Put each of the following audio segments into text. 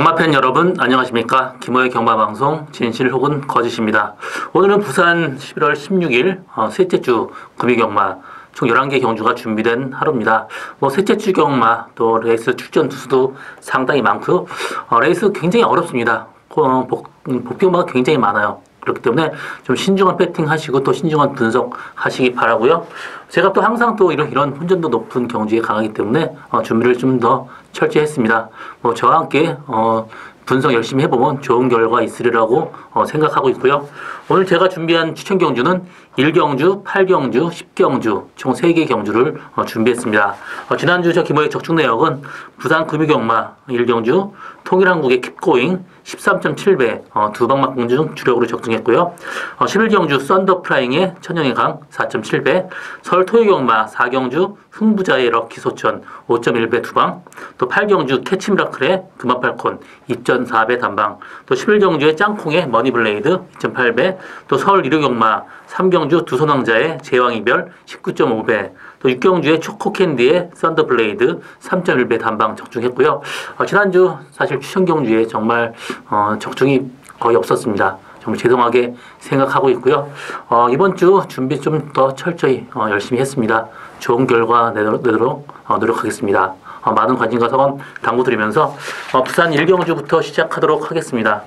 경마팬 여러분 안녕하십니까? 김호의 경마방송 진실 혹은 거짓입니다. 오늘은 부산 11월 16일 어, 셋째 주 구미경마 총 11개 경주가 준비된 하루입니다. 뭐 셋째 주 경마 또 레이스 출전 투수도 상당히 많고요. 어, 레이스 굉장히 어렵습니다. 어, 복, 복경마가 굉장히 많아요 그렇기 때문에 좀 신중한 배팅 하시고 또 신중한 분석 하시기 바라고요. 제가 또 항상 또 이런 이런 혼전도 높은 경주에 강하기 때문에 어, 준비를 좀 더 철저히 했습니다. 뭐 저와 함께 어, 분석 열심히 해보면 좋은 결과 있으리라고 어, 생각하고 있고요. 오늘 제가 준비한 추천 경주는 1경주, 8경주, 10경주 총 3개 경주를 어, 준비했습니다. 어, 지난주 저 김호의 적중 내역은 부산 금유경마 1경주, 통일한국의 킵고잉 13.7배 어, 두방막 공중 주력으로 적중했고요. 어, 11경주 썬더프라잉의 천연의 강 4.7배, 서울 토요경마 4경주 흥부자의 럭키 소천 5.1배 두방, 또 8경주 캐치미라클의 금화팔콘 2.4배 단방, 또 11경주의 짱콩의 머니블레이드 2.8배, 또 서울 이류경마 3경주 두손왕자의 제왕이별 19.5배, 또 6경주의 초코캔디의 썬더블레이드 3.1배 단방 적중했고요. 어, 지난주 사실 추천경주에 정말 어, 적중이 거의 없었습니다. 정말 죄송하게 생각하고 있고요. 어, 이번 주 준비 좀 더 철저히 어, 열심히 했습니다. 좋은 결과 내도록, 어, 노력하겠습니다. 어, 많은 관심과 성원 당부드리면서 어, 부산 1경주부터 시작하도록 하겠습니다.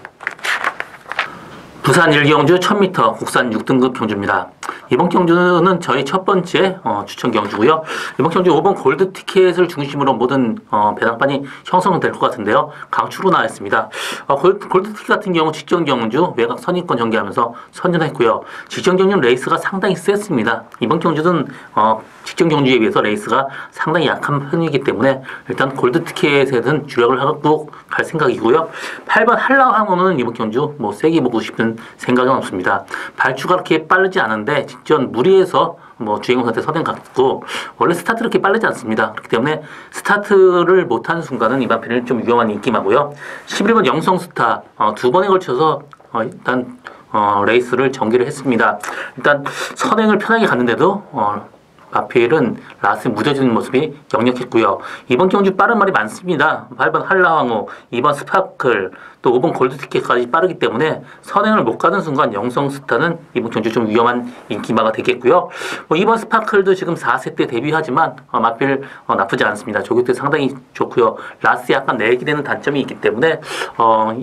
부산 1경주 1000m 국산 6등급 경주입니다. 이번 경주는 저희 첫 번째 어, 추천 경주고요. 이번 경주 5번 골드 티켓을 중심으로 모든 어, 배당판이 형성될 것 같은데요. 강추로 나왔습니다. 어, 골드, 골드 티켓 같은 경우 직전 경주 외곽 선입권 전개하면서 선전했고요. 직전 경주 레이스가 상당히 셌습니다. 이번 경주는 어, 직전 경주에 비해서 레이스가 상당히 약한 편이기 때문에 일단 골드 티켓에는 주력을 하고 갈 생각이고요. 8번 한라항우는 이번 경주 뭐 세게 보고 싶은 생각은 없습니다. 발주가 그렇게 빠르지 않은데 직전 무리해서 뭐 주행선한테 선행 갔고 원래 스타트 그렇게 빠르지 않습니다. 그렇기 때문에 스타트를 못하는 순간은 이번 편은 좀 위험한 인기마고요. 11번 영성스타 어, 두 번에 걸쳐서 어, 일단 어, 레이스를 전개를 했습니다. 일단 선행을 편하게 갔는데도 어, 마필은 라스 무뎌지는 모습이 역력했고요. 이번 경주 빠른 말이 많습니다. 8번 한라왕호, 2번 스파클, 또 5번 골드티켓까지 빠르기 때문에 선행을 못 가는 순간 영성스타는 이번 경주 좀 위험한 인기마가 되겠고요. 뭐 2번 스파클도 지금 4세 때 데뷔하지만 어, 마필 어, 나쁘지 않습니다. 조교때 상당히 좋고요. 라스 약간 내기되는 단점이 있기 때문에 어,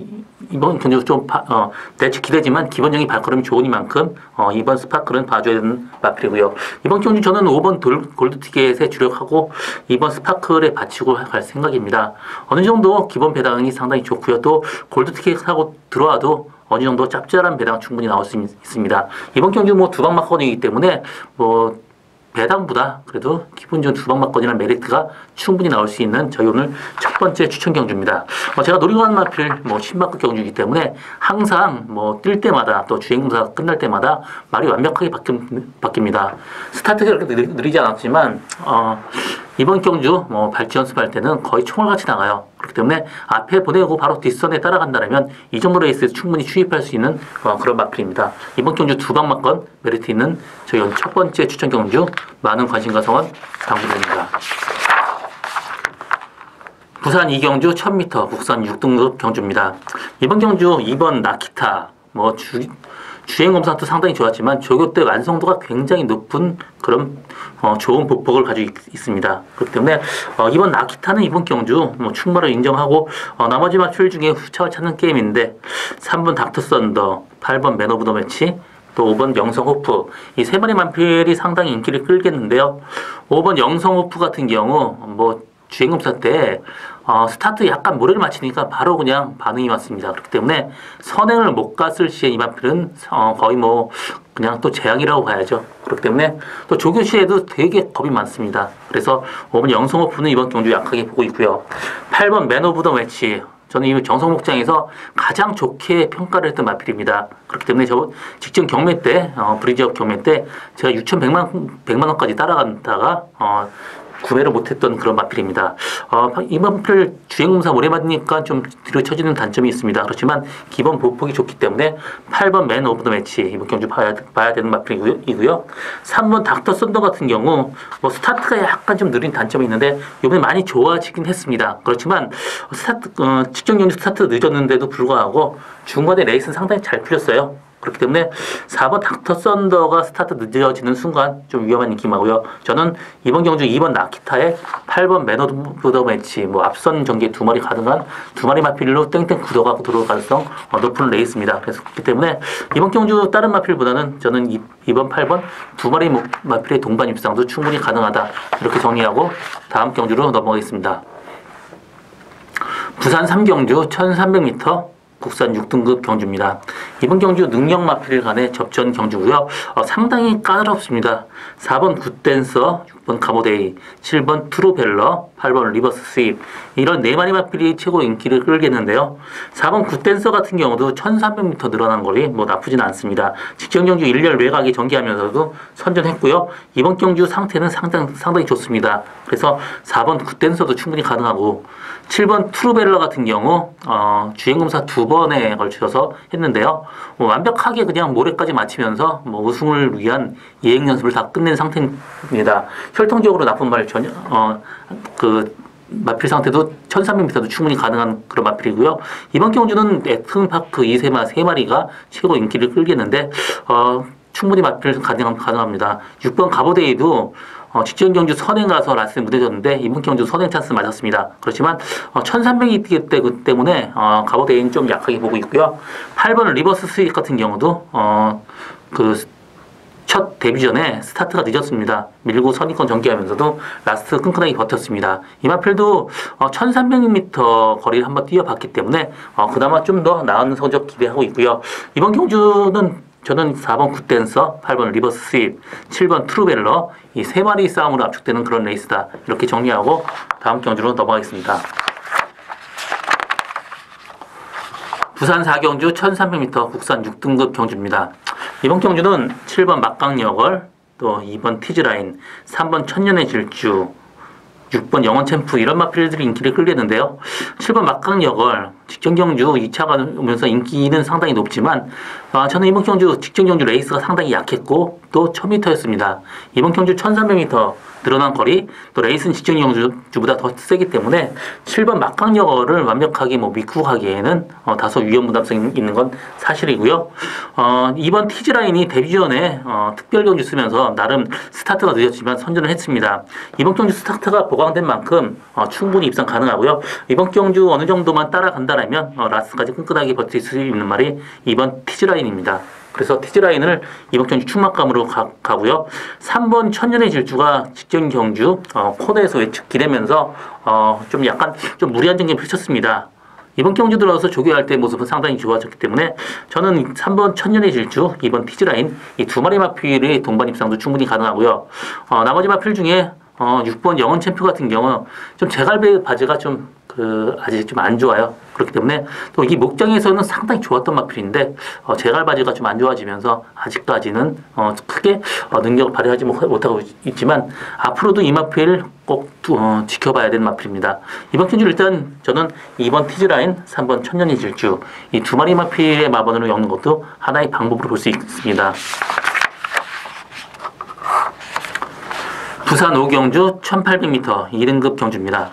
이번 경주 좀 파, 어, 대체 기대지만 기본적인 발걸음이 좋으니만큼 어, 이번 스파클은 봐줘야 되는 마필이고요. 이번 경주 저는 5번 돌, 골드 티켓에 주력하고 이번 스파클에 바치고 갈 생각입니다. 어느 정도 기본 배당이 상당히 좋고요. 또 골드 티켓 하고 들어와도 어느 정도 짭짤한 배당 충분히 나올 수 있 습니다. 이번 경주 뭐 두방 막건이기 때문에 뭐 배당보다 그래도 기본적인 두방막건이라는 메리트가 충분히 나올 수 있는 저희 오늘 첫 번째 추천 경주입니다. 어, 제가 가는 마필 뭐 10마크 경주이기 때문에 항상 뭐 뛸 때마다 또 주행검사 끝날 때마다 말이 완벽하게 바뀝, 바뀝니다. 스타트가 그렇게 느리, 지 않았지만 어, 이번 경주 뭐 발치 연습할 때는 거의 총알같이 나가요. 그렇기 때문에 앞에 보내고 바로 뒷선에 따라간다면 이 정도 레이스에 충분히 추입할 수 있는 어, 그런 마필입니다. 이번 경주 두 방막건 메리트 있는 저희 첫 번째 추천 경주 많은 관심과 성원 당부드립니다. 부산 이경주 1000m 국산 6등급 경주입니다. 이번 경주 2번 나키타 뭐 주, 주행 검사 도 상당히 좋았지만 조교 때 완성도가 굉장히 높은 그런 어, 좋은 보폭을 가지고 있, 습니다 그렇기 때문에 어, 이번 나키타는 이번 경주 뭐 충분히 인정하고 어, 나머지 마출 중에 후차를 찾는 게임인데 3번 닥터 썬더, 8번 맨 오브 더 매치, 또 5번 영성호프 이 세 마리 만필이 상당히 인기를 끌겠는데요. 5번 영성호프 같은 경우 뭐 주행검사 때 어, 스타트 약간 모래를 맞히니까 바로 그냥 반응이 왔습니다. 그렇기 때문에 선행을 못 갔을 시에 이만필은 어, 거의 뭐 그냥 또 재앙이라고 봐야죠. 그렇기 때문에 또 조교 시에도 되게 겁이 많습니다. 그래서 5번 영성호프는 이번 경주 약하게 보고 있고요. 8번 맨 오브 더 매치 저는 이 정성목장에서 가장 좋게 평가를 했던 마필입니다. 그렇기 때문에 저 직전 경매 때, 어, 브리지업 경매 때 제가 6,100만, 100만 원까지 따라간다가, 어, 구매를 못했던 그런 마필입니다. 어, 이번 마필 주행검사 오래 받으니까 좀 뒤로 쳐지는 단점이 있습니다. 그렇지만 기본 보폭이 좋기 때문에 8번 맨 오브 더 매치 이번 경주 봐야, 봐야 되는 마필이고요. 3번 닥터 썬더 같은 경우 뭐 스타트가 약간 좀 느린 단점이 있는데 이번에 많이 좋아지긴 했습니다. 그렇지만 스타트 어, 직전 경주 스타트 늦었는데도 불구하고 중간에 레이스는 상당히 잘 풀렸어요. 그렇기 때문에 4번 닥터 썬더가 스타트 늦어지는 순간 좀 위험한 느낌하고요. 저는 이번 경주 2번 나키타에 8번 매너드 더 매치 뭐 앞선 전개 두 마리 가능한 두 마리 마필로 땡땡 굳어가고 들어올 가능성 어, 높은 레이스입니다. 그렇기 때문에 이번 경주 다른 마필보다는 저는 이, 이번 8번 두 마리 마필의 동반 입상도 충분히 가능하다 이렇게 정리하고 다음 경주로 넘어가겠습니다. 부산 3경주 1300m 국산 6등급 경주입니다. 이번 경주 능력 마필 간의 접전 경주고요. 어, 상당히 까다롭습니다. 4번 굿댄서, 6번 카모데이, 7번 트루벨러, 8번 리버스 스입 이런 네 마리 마필이 최고 인기를 끌겠는데요. 4번 굿댄서 같은 경우도 1300m 늘어난 거리 뭐 나쁘진 않습니다. 직전 경주 1열 외곽이 전개하면서도 선전했고요. 이번 경주 상태는 상당, 상당히 좋습니다. 그래서 4번 굿댄서도 충분히 가능하고 7번 트루벨러 같은 경우 어, 주행검사 두 번에 걸쳐서 했는데요. 뭐 완벽하게 그냥 모레까지 마치면서 뭐 우승을 위한 예행 연습을 다 끝낸 상태입니다. 혈통적으로 나쁜 말 전혀 어, 그 마필 상태도 1300m도 충분히 가능한 그런 마필이고요. 이번 경주는 에튼파크 2세마 3마리가 최고 인기를 끌겠는데 어, 충분히 마필 가능, 가능합니다. 6번 가보데이도 어, 직전 경주 선행 가서 라스에 무뎌졌는데 이번 경주 선행 찬스 맞았습니다. 그렇지만 어, 1300이 뛰기 때문에 어, 가보데이는 좀 약하게 보고 있고요. 8번 리버스 스윗 같은 경우도 어, 그 첫 데뷔 전에 스타트가 늦었습니다. 밀고 선입권 전개하면서도 라스트 끈끈하게 버텼습니다. 이마필도 어, 1300m 거리를 한번 뛰어봤기 때문에 어, 그나마 좀 더 나은 성적 기대하고 있고요. 이번 경주는 저는 4번 굿댄서, 8번 리버스 스윕, 7번 트루벨러 이 세 마리 싸움으로 압축되는 그런 레이스다. 이렇게 정리하고 다음 경주로 넘어가겠습니다. 부산 4경주 1300m 국산 6등급 경주입니다. 이번 경주는 7번 막강여걸, 또 2번 티즈라인, 3번 천년의 질주, 6번 영원 챔프 이런 마필들이 인기를 끌겠는데요. 7번 막강여걸 직전 경주 2차가 오면서 인기는 상당히 높지만 아, 저는 이번 경주 직전 경주 레이스가 상당히 약했고 또 1000m였습니다. 이번 경주 1300m 늘어난 거리 또 레이스는 직전 경주보다 더 세기 때문에 7번 막강력어를 완벽하게 뭐 미국하기에는 어, 다소 위험 부담성이 있는 건 사실이고요. 어, 이번 티즈 라인이 데뷔 전에 어, 특별 경주 쓰면서 나름 스타트가 늦었지만 선전을 했습니다. 이번 경주 스타트가 보강된 만큼 어, 충분히 입상 가능하고요. 이번 경주 어느 정도만 따라간다 라면 어, 라스까지 끈끈하게 버틸 수 있는 말이 이번 티즈라인입니다. 그래서 티즈라인을 이번 경주 충막감으로 가, 고요 3번 천년의 질주가 직전 경주 어, 코너에서 예측 기대면서 어, 좀 약간 좀 무리한 전개 펼쳤습니다. 이번 경주 들어서 조교할 때 모습은 상당히 좋아졌기 때문에 저는 3번 천년의 질주, 2번 티즈라인 이 두 마리 마필의 동반 입상도 충분히 가능하고요. 어, 나머지 마필 중에 어, 6번 영원 챔프 같은 경우 좀 제갈배 바지가 좀 그 아직 좀 안 좋아요. 그렇기 때문에 또 이 목장에서는 상당히 좋았던 마필인데 어, 제갈 바지가 좀 안 좋아지면서 아직까지는 어, 크게 어, 능력을 발휘하지 못하고 있지만 앞으로도 이 마필 꼭 어, 지켜봐야 되는 마필입니다. 이번 경주 일단 저는 2번 티즈라인, 3번 천년의 질주 이 두 마리 마필의 마번으로 엮는 것도 하나의 방법으로 볼 수 있습니다. 부산 오경주 1800m 2등급 경주입니다.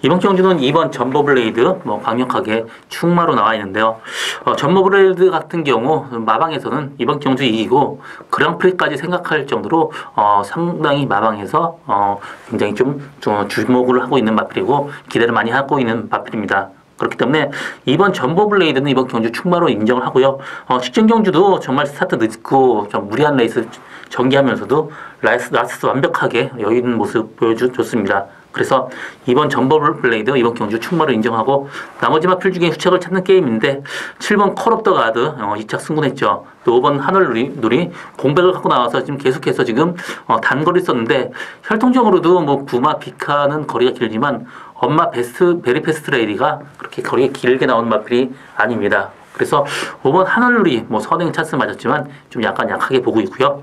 이번 경주는 2번 전버블레이드 뭐 강력하게 충마로 나와 있는데요. 어, 전버블레이드 같은 경우 마방에서는 이번 경주 이기고 그랑프리까지 생각할 정도로 어, 상당히 마방에서 어, 굉장히 좀, 좀 주목을 하고 있는 마필이고 기대를 많이 하고 있는 마필입니다. 그렇기 때문에 이번 전보 블레이드는 이번 경주 충마로 인정을 하고요. 어, 직전 경주도 정말 스타트 늦고 좀 무리한 레이스 전개하면서도 라스, 라스트 완벽하게 여유 있는 모습 보여줬습니다. 그래서 이번 전버 블레이드 이번 경주 충마를 인정하고 나머지 마필 중에 후착을 찾는 게임인데 7번 컬옵더 가드 어, 2착 승군했죠. 또 5번 하늘 누리, 공백을 갖고 나와서 지금 계속해서 지금 어, 단거리 썼는데 혈통적으로도 뭐 부마 비카는 거리가 길지만 엄마 베스트 베리 페스트 레이디가 그렇게 거리가 길게 나오는 마필이 아닙니다. 그래서 5번 하늘누리 뭐 선행 찬스 맞았지만 좀 약간 약하게 보고 있고요.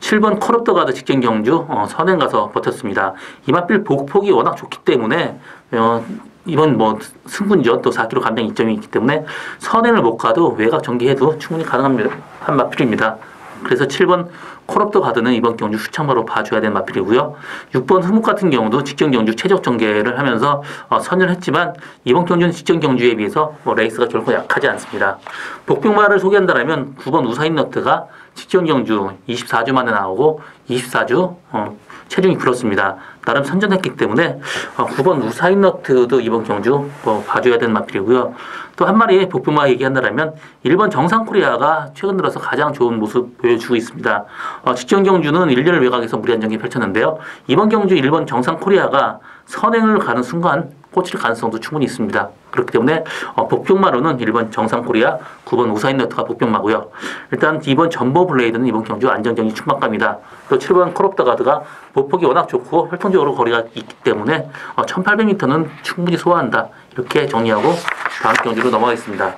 7번 콜옵더 가드 직전 경주 어, 선행 가서 버텼습니다. 이마필 복폭이 워낙 좋기 때문에 어, 이번 뭐 승분전 또 4kg 감량 이점이 있기 때문에 선행을 못 가도 외곽 전개해도 충분히 가능한 한 마필입니다. 그래서 7번 콜옵더 가드는 이번 경주 후창마로 봐줘야 되는 마필이고요. 6번 흐뭇 같은 경우도 직전 경주 최적 전개를 하면서 어, 선전했지만 이번 경주는 직전 경주에 비해서 뭐 레이스가 결코 약하지 않습니다. 복병마를 소개한다면 9번 우사인 너트가 직전 경주 24주 만에 나오고 24주 어, 체중이 불었습니다. 나름 선전했기 때문에 어, 9번 우사인 너트도 이번 경주 뭐 봐줘야 되는 마필이고요. 또 한 마리 복병마 얘기한다면 1번 정상 코리아가 최근 들어서 가장 좋은 모습 보여주고 있습니다. 어, 직전 경주는 1년 외곽에서 무리한 전개 펼쳤는데요. 이번 경주 1번 정상 코리아가 선행을 가는 순간 꽂힐 가능성도 충분히 있습니다. 그렇기 때문에 어, 복병마로는 1번 정상코리아, 9번 우사인 너트가 복병마고요. 일단 2번 전보 블레이드는 이번 경주 안정적인 충막감이다. 또 7번 콜옵더 가드가 보폭이 워낙 좋고 혈통적으로 거리가 있기 때문에 어, 1800m는 충분히 소화한다. 이렇게 정리하고 다음 경주로 넘어가겠습니다.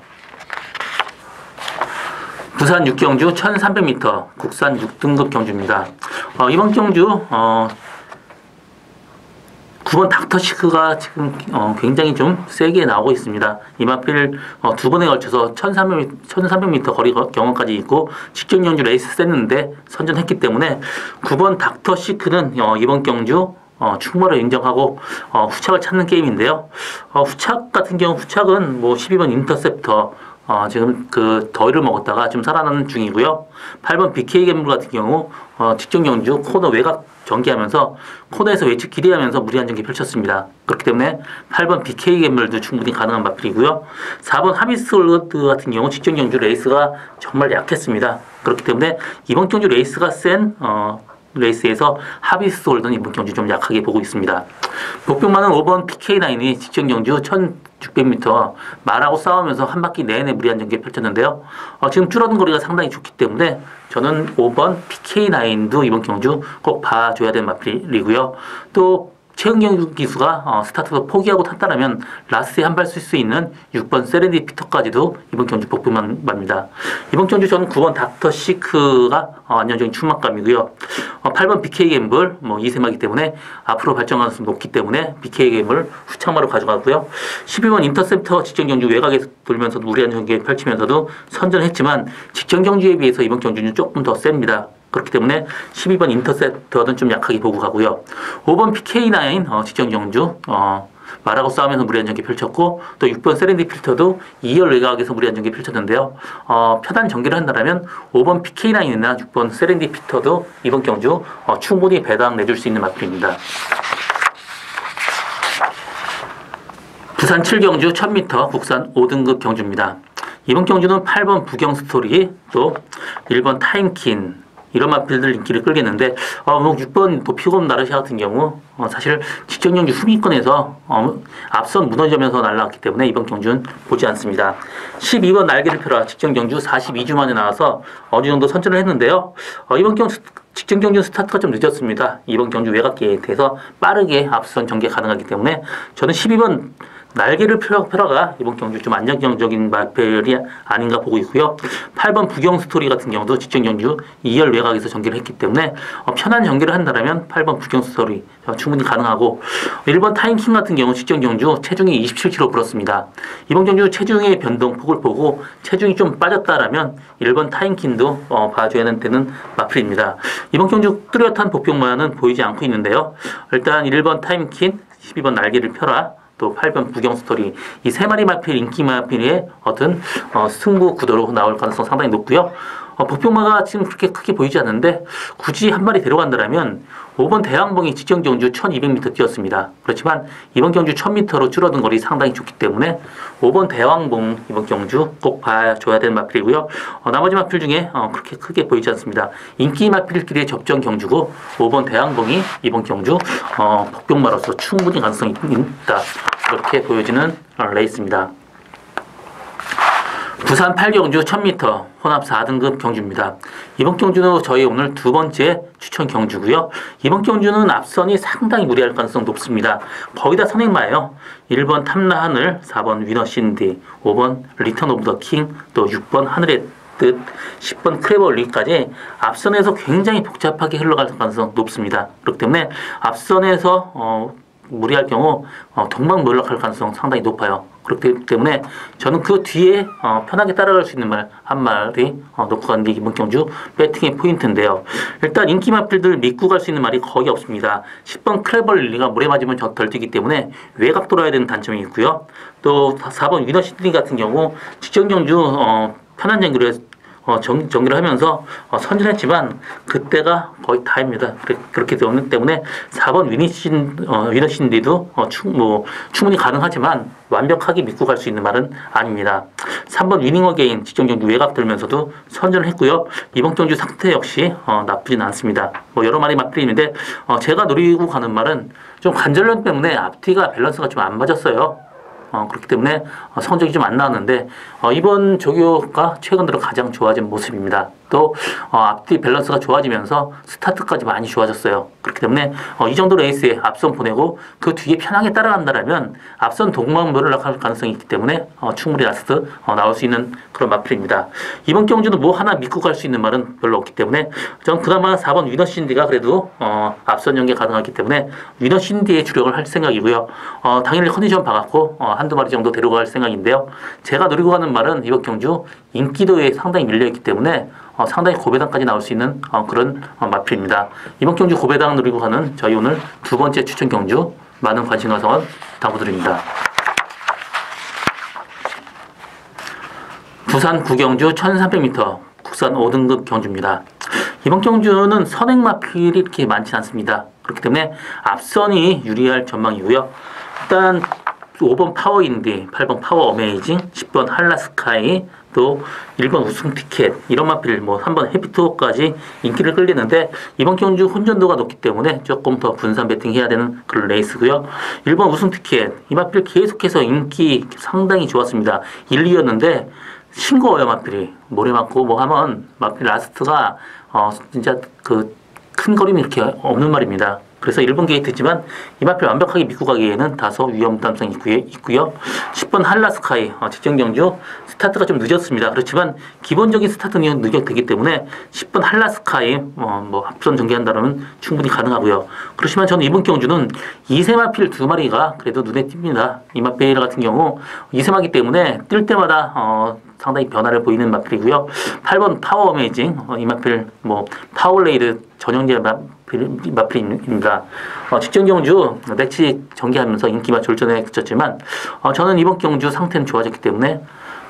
부산 6경주 1300m 국산 6등급 경주입니다. 어, 이번 경주 어, 9번 닥터시크가 지금 어, 굉장히 좀 세게 나오고 있습니다. 이마필 어, 두 번에 걸쳐서 1300m, 1300m 거리 경험까지 있고 직전 경주 레이스 셌는데 선전했기 때문에 9번 닥터시크는 어, 이번 경주 어, 충무를 인정하고 어, 후착을 찾는 게임인데요. 어, 후착 같은 경우 후착은 뭐 12번 인터셉터 어, 지금 그 더위를 먹었다가 좀 살아나는 중이고요. 8번 BK 갬블 같은 경우 어, 직전 경주 코너 외곽 전개하면서 코너에서 외측 기대하면서 무리한 전개 펼쳤습니다. 그렇기 때문에 8번 BK 갬블도 충분히 가능한 마필이고요. 4번 하비스홀드 같은 경우 직전 경주 레이스가 정말 약했습니다. 그렇기 때문에 이번 경주 레이스가 센 어, 레이스에서 하비스 홀드는 이번 경주 좀 약하게 보고 있습니다. 복병만은 5번 PK9이 직전 경주 1600m 말하고 싸우면서 한 바퀴 내내 무리한 전개 펼쳤는데요. 어, 지금 줄어든 거리가 상당히 좋기 때문에 저는 5번 PK9도 이번 경주 꼭 봐줘야 되는 마필이고요. 또 최은경 기수가 어, 스타트도 포기하고 탔다면 라스에 한 발 쓸 수 있는 6번 세렌디 피터까지도 이번 경주 복부만입니다. 이번 경주 저는 9번 닥터 시크가 어, 안정적인 충막감이고요. 어, 8번 BK 갬블 뭐 이세마기 때문에 앞으로 발전 가능성이 높기 때문에 BK 갬블 후창마로 가져가고요. 12번 인터셉터 직전 경주 외곽에서 돌면서도 무리한 전개 펼치면서도 선전했지만 직전 경주에 비해서 이번 경주는 조금 더 셉니다. 그렇기 때문에 12번 인터셉터는 좀 약하게 보고 가고요. 5번 PK9 어, 직전 경주 어, 말하고 싸우면서 무리한 전개 펼쳤고 또 6번 세렌디 필터도 2열 외곽에서 무리한 전개 펼쳤는데요. 어, 편한 전개를 한다면 5번 PK9이나 6번 세렌디 필터도 이번 경주 어, 충분히 배당 내줄 수 있는 마필입니다. 부산 7경주 1000m 국산 5등급 경주입니다. 이번 경주는 8번 부경 스토리 또 1번 타임킨 이런 마필들 인기를 끌겠는데 어, 뭐 6번 도피곰 나르샤 같은 경우 어, 사실 직전 경주 후미권에서 어, 앞선 무너지면서 날라왔기 때문에 이번 경주는 보지 않습니다. 12번 날개를 펴라 직전 경주 42주 만에 나와서 어느 정도 선전을 했는데요. 어, 이번 경주 직전 경주 스타트가 좀 늦었습니다. 이번 경주 외곽기에 대해서 빠르게 앞선 전개 가능하기 때문에 저는 12번 날개를 펴라가 이번 경주 좀 안정적인 마펠이 아닌가 보고 있고요. 8번 부경 스토리 같은 경우도 직전 경주 2열 외곽에서 전개를 했기 때문에 어, 편한 전개를 한다면 8번 부경 스토리 어, 충분히 가능하고 1번 타임킹 같은 경우 직전 경주 체중이 27kg 불었습니다. 이번 경주 체중의 변동폭을 보고 체중이 좀 빠졌다라면 1번 타임킹도 어, 봐줘야 되는 마필입니다. 이번 경주 뚜렷한 복병만은 보이지 않고 있는데요. 일단 1번 타임킹 12번 날개를 펴라 또 8번 부경 스토리 이 세 마리 마필 인기 마필의 어떤 어, 승부 구도로 나올 가능성 상당히 높고요. 어, 복병마가 지금 그렇게 크게 보이지 않는데 굳이 한 마리 데려간다면 5번 대왕봉이 직전 경주 1200m 뛰었습니다. 그렇지만 이번 경주 1000m로 줄어든 거리 상당히 좋기 때문에 5번 대왕봉 이번 경주 꼭 봐줘야 되는 마필이고요. 어, 나머지 마필 중에 어, 그렇게 크게 보이지 않습니다. 인기 마필끼리의 접전 경주고 5번 대왕봉이 이번 경주 어, 복병마로서 충분히 가능성이 있다. 이렇게 보여지는 어, 레이스입니다. 부산 8경주 1000m 혼합 4등급 경주입니다. 이번 경주는 저희 오늘 두 번째 추천 경주고요. 이번 경주는 앞선이 상당히 무리할 가능성 높습니다. 거의 다 선행마예요. 1번 탐라 하늘, 4번 위너 신디, 5번 리턴 오브 더 킹, 또 6번 하늘의 뜻, 10번 크레벌리까지 앞선에서 굉장히 복잡하게 흘러갈 가능성 높습니다. 그렇기 때문에 앞선에서 어, 무리할 경우 어, 동방 놀락할 가능성 상당히 높아요. 그렇기 때문에 저는 그 뒤에 어, 편하게 따라갈 수 있는 말한 마리 어, 놓고 가는 게 이번 경주 배팅의 포인트인데요. 일단 인기 마필들 믿고 갈 수 있는 말이 거의 없습니다. 10번 크레벌 릴리가 물에 맞으면 저- 덜 뛰기 때문에 외곽 돌아야 되는 단점이 있고요. 또 4번 위너 시드니 같은 경우 직전 경주 어, 편한 정규를 어, 정, 정리를 하면서 어, 선전했지만 그때가 거의 다입니다. 그래- 그렇기 때문에, 때문에 4번 위니신 어, 위너신디도 어, 충, 뭐, 충분히 가능하지만 완벽하게 믿고 갈 수 있는 말은 아닙니다. 3번 위닝어 게인 직전 경주 외곽 들면서도 선전을 했고요. 이번 경주 상태 역시 어, 나쁘진 않습니다. 뭐 여러 맛들이 있는데 어, 제가 노리고 가는 말은 좀 관절염 때문에 앞뒤가 밸런스가 좀 안 맞았어요. 어, 그렇기 때문에 어, 성적이 좀 안 나왔는데 어, 이번 조교가 최근 들어 가장 좋아진 모습입니다. 또 어, 앞뒤 밸런스가 좋아지면서 스타트까지 많이 좋아졌어요. 그렇기 때문에 어, 이 정도 레이스에 앞선 보내고 그 뒤에 편하게 따라간다라면 앞선 동방로를 할 가능성이 있기 때문에 어, 충분히 라스트 어, 나올 수 있는 그런 마필입니다. 이번 경주도 뭐 하나 믿고 갈 수 있는 말은 별로 없기 때문에 전 그나마 4번 위너 신디가 그래도 어, 앞선 연계 가능하기 때문에 위너 신디의 주력을 할 생각이고요. 어, 당연히 컨디션 봐갖고 어, 한두 마리 정도 데려갈 생각인데요. 제가 노리고 가는 말은 이번 경주 인기도에 상당히 밀려있기 때문에 어, 상당히 고배당까지 나올 수 있는 어, 그런 어, 마필입니다. 이번 경주 고배당 노리고 가는 저희 오늘 두 번째 추천 경주 많은 관심과 성원 당부드립니다. 부산 구경주 1300m 국산 5등급 경주입니다. 이번 경주는 선행 마필이 이렇게 많지 않습니다. 그렇기 때문에 앞선이 유리할 전망이고요. 일단 5번 파워인디, 8번 파워 어메이징, 10번 한라스카이, 또 1번 우승 티켓 이런 마필 뭐 3번 해피투어까지 인기를 끌리는데 이번 경주 혼전도가 높기 때문에 조금 더 분산 배팅해야 되는 그런 레이스고요. 1번 우승 티켓 이 마필 계속해서 인기 상당히 좋았습니다. 1, 2였는데 싱거워요 마필이 모래 맞고 뭐 하면 마필 라스트가 어 진짜 그 큰 거림이 이렇게 없는 말입니다. 그래서 1번 게이트지만 이 마필 완벽하게 믿고 가기에는 다소 위험담성이 있고요. 있고요. 10번 한라스카이 어, 직전 경주 스타트가 좀 늦었습니다. 그렇지만 기본적인 스타트는 늦었기 때문에 10번 한라스카이 어, 뭐 앞선 전개한다면 충분히 가능하고요. 그렇지만 저는 이번 경주는 이세마필 두 마리가 그래도 눈에 띕니다. 이마필 같은 경우 이세마기 때문에 뛸 때마다 어, 상당히 변화를 보이는 마필이고요. 8번 파워 어메이징 어, 이 마필 뭐 파워레이드 전용제 마필, 마필입니다. 어, 직전 경주 매치 전개하면서 인기가 졸전에 그쳤지만 어, 저는 이번 경주 상태는 좋아졌기 때문에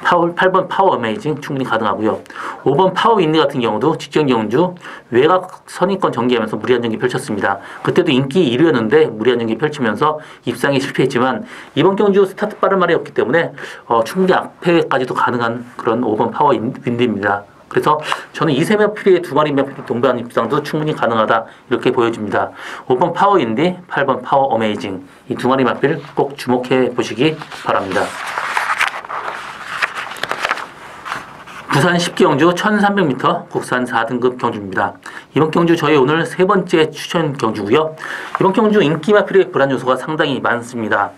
파워, 8번 파워 어메이징 충분히 가능하고요. 5번 파워 인디 같은 경우도 직전 경주 외곽 선입권 전개하면서 무리한 전개 펼쳤습니다. 그때도 인기 1위였는데 무리한 전개 펼치면서 입상에 실패했지만 이번 경주 스타트 빠른 말이 없기 때문에 어, 충분히 앞에까지도 가능한 그런 5번 파워 인- 윈디입니다. 그래서 저는 이세 마필의 두 마리 마필 동반 입상도 충분히 가능하다 이렇게 보여집니다. 5번 파워 인디, 8번 파워 어메이징 이 두 마리 마필 꼭 주목해 보시기 바랍니다. 부산 10경주 1300m 국산 4등급 경주입니다. 이번 경주 저희 오늘 세 번째 추천 경주고요. 이번 경주 인기 마필의 불안 요소가 상당히 많습니다.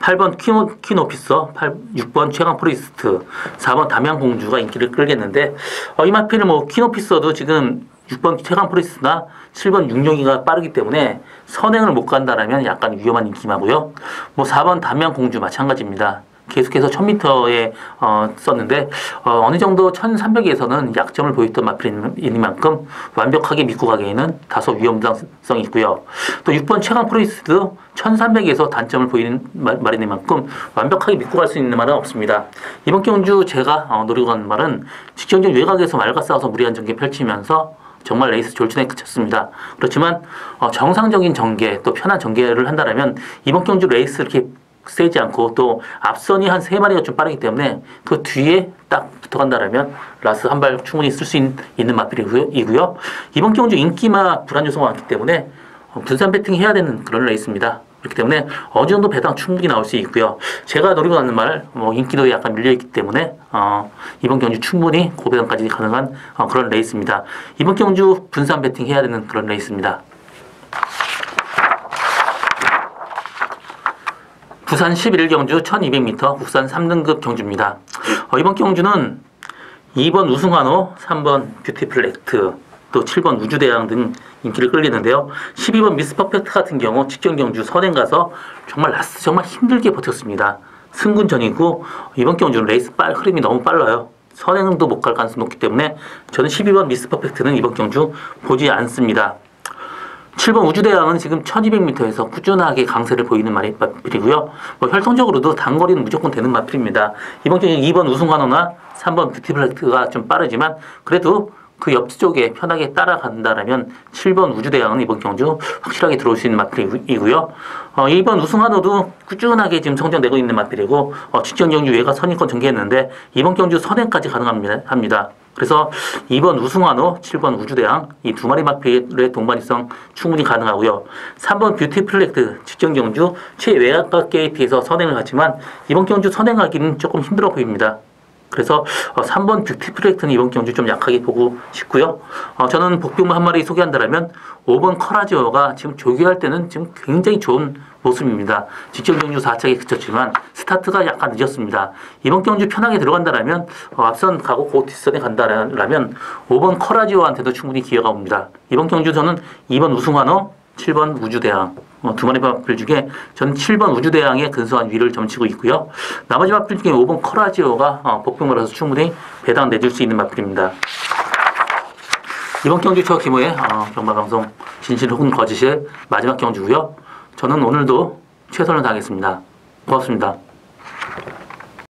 8번 퀸, 퀸 오피서, 8, 6번 최강 프리스트, 4번 담양공주가 인기를 끌겠는데 어, 이 마필은 뭐퀸 오피서도 지금 6번 최강 프리스트나 7번 육룡이가 빠르기 때문에 선행을 못 간다라면 약간 위험한 인기마고요. 뭐 4번 담양공주 마찬가지입니다. 계속해서 1000m에 어, 썼는데 어, 느 정도 1300에서는 약점을 보였던 마필인 만큼 완벽하게 믿고 가기에는 다소 위험성이 있고요. 또 6번 최강 프로이스도 1300에서 단점을 보이는 말- 말인 만큼 완벽하게 믿고 갈 수 있는 말은 없습니다. 이번 경주 제가 어, 노리고 가는 말은 직전적 외곽에서 말과 싸워서 무리한 전개 펼치면서 정말 레이스 졸전에 그쳤습니다. 그렇지만 어, 정상적인 전개 또 편한 전개를 한다면 이번 경주 레이스 이렇게 세지 않고 또 앞선이 한 세 마리가 좀 빠르기 때문에 그 뒤에 딱 붙어간다라면 라스 한 발 충분히 쓸 수 있는 마필이고요. 이고요. 이번 경주 인기마 불안 요소가 많기 때문에 어, 분산 배팅 해야 되는 그런 레이스입니다. 그렇기 때문에 어느 정도 배당 충분히 나올 수 있고요. 제가 노리고 가는 말, 뭐 인기도 약간 밀려있기 때문에 어, 이번 경주 충분히 고배당까지 가능한 어, 그런 레이스입니다. 이번 경주 분산 배팅 해야 되는 그런 레이스입니다. 부산 11 경주 1200m 국산 3등급 경주입니다. 어, 이번 경주는 2번 우승환호, 3번 뷰티풀 액트, 또 7번 우주대왕 등 인기를 끌리는데요. 12번 미스 퍼펙트 같은 경우 직전 경주 선행 가서 정말 라스트 정말 힘들게 버텼습니다. 승군전이고 이번 경주는 레이스 빨 흐름이 너무 빨라요. 선행도 못 갈 가능성이 높기 때문에 저는 12번 미스 퍼펙트는 이번 경주 보지 않습니다. 7번 우주대왕은 지금 1200m에서 꾸준하게 강세를 보이는 마필이고요. 뭐 혈통적으로도 단거리는 무조건 되는 마필입니다. 이번 경기 2번 우승환호나 3번 뷰티블랙트가 좀 빠르지만 그래도 그 옆쪽에 편하게 따라간다라면 7번 우주대왕은 이번 경주 확실하게 들어올 수 있는 마필이고요. 어, 2번 우승환호도 꾸준하게 지금 성장되고 있는 마필이고 어, 직전 경주 외가 선임권 전개했는데 이번 경주 선행까지 가능합니다. 합니다. 그래서 2번 우승환호, 7번 우주대왕 이두 마리 마필의 동반이성 충분히 가능하고요. 3번 뷰티플렉트 직전 경주 최외곽 게이트에서 선행을 하지만 이번 경주 선행하기는 조금 힘들어 보입니다. 그래서 어, 3번 뷰티플렉트는 이번 경주 좀 약하게 보고 싶고요. 어, 저는 복병만 한 마리 소개한다면 5번 커라지오가 지금 조교할 때는 지금 굉장히 좋은 모습입니다. 직전 경주 4차게 그쳤지만 스타트가 약간 늦었습니다. 이번 경주 편하게 들어간다라면 어, 앞선 가고 고 뒷선에 간다라면 5번 커라지오한테도 충분히 기회가 옵니다. 이번 경주 저는 2번 우승환호, 7번 우주대왕 어, 두 마리 마필 중에 저는 7번 우주대왕의 근소한 위를 점치고 있고요. 나머지 마필 중에 5번 커라지오가 어, 복병으로서 충분히 배당 내줄 수 있는 마필입니다. 이번 경주 초 기모의 어, 경마방송 진실 혹은 거짓의 마지막 경주고요. 저는 오늘도 최선을 다하겠습니다. 고맙습니다.